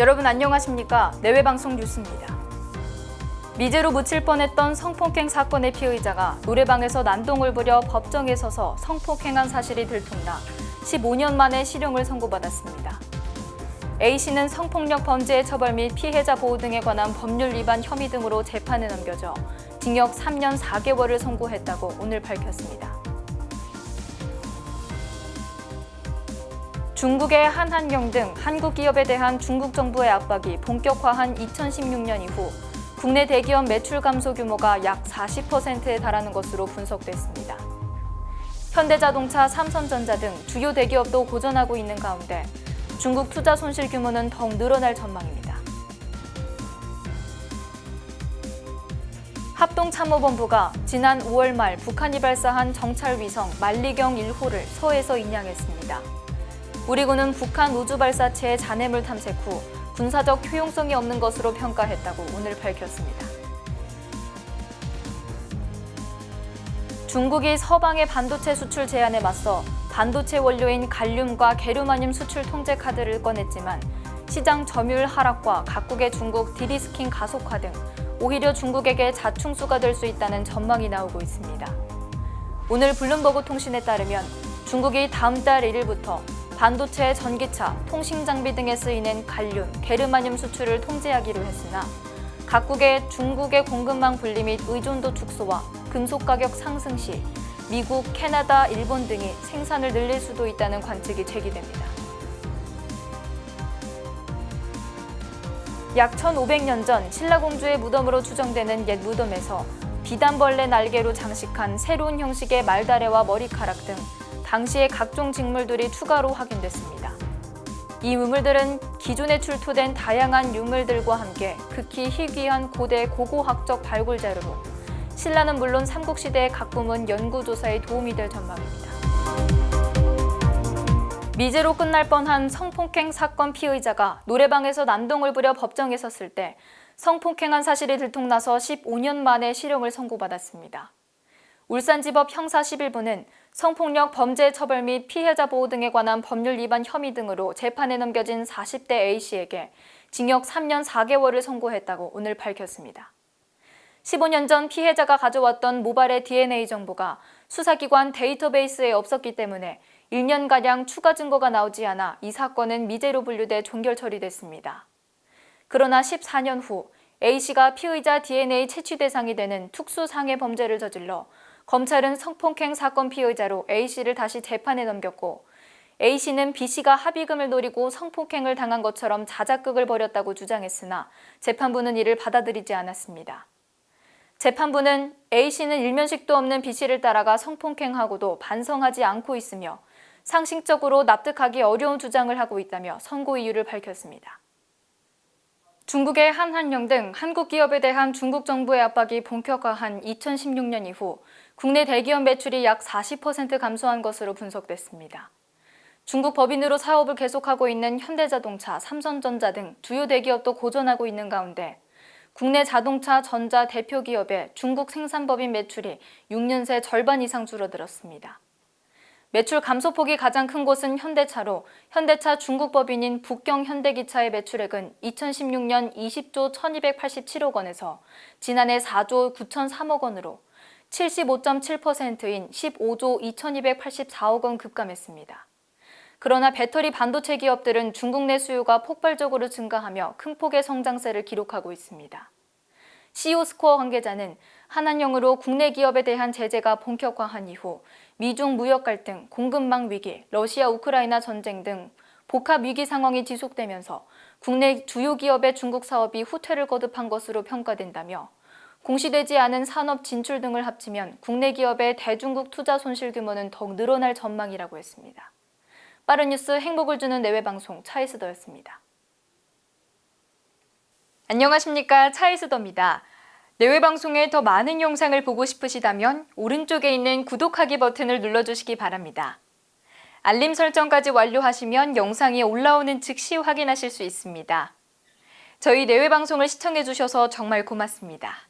여러분 안녕하십니까? 내외방송 뉴스입니다. 미제로 묻힐 뻔했던 성폭행 사건의 피의자가 노래방에서 난동을 부려 법정에 서서 성폭행한 사실이 들통나 15년 만에 실형을 선고받았습니다. A씨는 성폭력 범죄의 처벌 및 피해자 보호 등에 관한 법률 위반 혐의 등으로 재판에 넘겨져 징역 3년 4개월을 선고했다고 오늘 밝혔습니다. 중국의 한한령 등 한국 기업에 대한 중국 정부의 압박이 본격화한 2016년 이후 국내 대기업 매출 감소 규모가 약 40%에 달하는 것으로 분석됐습니다. 현대자동차, 삼성전자 등 주요 대기업도 고전하고 있는 가운데 중국 투자 손실 규모는 더욱 늘어날 전망입니다. 합동참모본부가 지난 5월 말 북한이 발사한 정찰 위성 만리경 1호를 서해에서 인양했습니다. 우리 군은 북한 우주 발사체의 잔해물 탐색 후 군사적 효용성이 없는 것으로 평가했다고 오늘 밝혔습니다. 중국이 서방의 반도체 수출 제한에 맞서 반도체 원료인 갈륨과 게르마늄 수출 통제 카드를 꺼냈지만 시장 점유율 하락과 각국의 중국 디리스킹 가속화 등 오히려 중국에게 자충수가 될 수 있다는 전망이 나오고 있습니다. 오늘 블룸버그 통신에 따르면 중국이 다음 달 1일부터 반도체, 전기차, 통신 장비 등에 쓰이는 갈륨, 게르마늄 수출을 통제하기로 했으나 각국의 중국의 공급망 분리 및 의존도 축소와 금속 가격 상승 시 미국, 캐나다, 일본 등이 생산을 늘릴 수도 있다는 관측이 제기됩니다. 약 1500년 전 신라공주의 무덤으로 추정되는 옛 무덤에서 비단벌레 날개로 장식한 새로운 형식의 말다래와 머리카락 등 당시의 각종 직물들이 추가로 확인됐습니다. 이 유물들은 기존에 출토된 다양한 유물들과 함께 극히 희귀한 고대 고고학적 발굴 자료로 신라는 물론 삼국시대의 각 부문 연구조사에 도움이 될 전망입니다. 미제로 끝날 뻔한 성폭행 사건 피의자가 노래방에서 난동을 부려 법정에 섰을 때 성폭행한 사실이 들통나서 15년 만에 실형을 선고받았습니다. 울산지법 형사 11부는 성폭력 범죄 처벌 및 피해자 보호 등에 관한 법률 위반 혐의 등으로 재판에 넘겨진 40대 A씨에게 징역 3년 4개월을 선고했다고 오늘 밝혔습니다. 15년 전 피해자가 가져왔던 모발의 DNA 정보가 수사기관 데이터베이스에 없었기 때문에 1년가량 추가 증거가 나오지 않아 이 사건은 미제로 분류돼 종결 처리됐습니다. 그러나 14년 후 A씨가 피의자 DNA 채취 대상이 되는 특수상해 범죄를 저질러 검찰은 성폭행 사건 피의자로 A씨를 다시 재판에 넘겼고 A씨는 B씨가 합의금을 노리고 성폭행을 당한 것처럼 자작극을 벌였다고 주장했으나 재판부는 이를 받아들이지 않았습니다. 재판부는 A씨는 일면식도 없는 B씨를 따라가 성폭행하고도 반성하지 않고 있으며 상식적으로 납득하기 어려운 주장을 하고 있다며 선고 이유를 밝혔습니다. 중국의 한한령 등 한국 기업에 대한 중국 정부의 압박이 본격화한 2016년 이후 국내 대기업 매출이 약 40% 감소한 것으로 분석됐습니다. 중국 법인으로 사업을 계속하고 있는 현대자동차, 삼성전자 등 주요 대기업도 고전하고 있는 가운데 국내 자동차 전자 대표 기업의 중국 생산법인 매출이 6년 새 절반 이상 줄어들었습니다. 매출 감소폭이 가장 큰 곳은 현대차로 현대차 중국 법인인 북경 현대기차의 매출액은 2016년 20조 1287억 원에서 지난해 4조 9,003억 원으로 75.7%인 15조 2284억 원 급감했습니다. 그러나 배터리 반도체 기업들은 중국 내 수요가 폭발적으로 증가하며 큰 폭의 성장세를 기록하고 있습니다. CEO 스코어 관계자는 한한령으로 국내 기업에 대한 제재가 본격화한 이후 미중 무역 갈등, 공급망 위기, 러시아 우크라이나 전쟁 등 복합 위기 상황이 지속되면서 국내 주요 기업의 중국 사업이 후퇴를 거듭한 것으로 평가된다며 공시되지 않은 산업 진출 등을 합치면 국내 기업의 대중국 투자 손실 규모는 더욱 늘어날 전망이라고 했습니다. 빠른 뉴스 행복을 주는 내외 방송 차이스더였습니다. 안녕하십니까 차이스더입니다. 내외 방송의 더 많은 영상을 보고 싶으시다면 오른쪽에 있는 구독하기 버튼을 눌러주시기 바랍니다. 알림 설정까지 완료하시면 영상이 올라오는 즉시 확인하실 수 있습니다. 저희 내외 방송을 시청해 주셔서 정말 고맙습니다.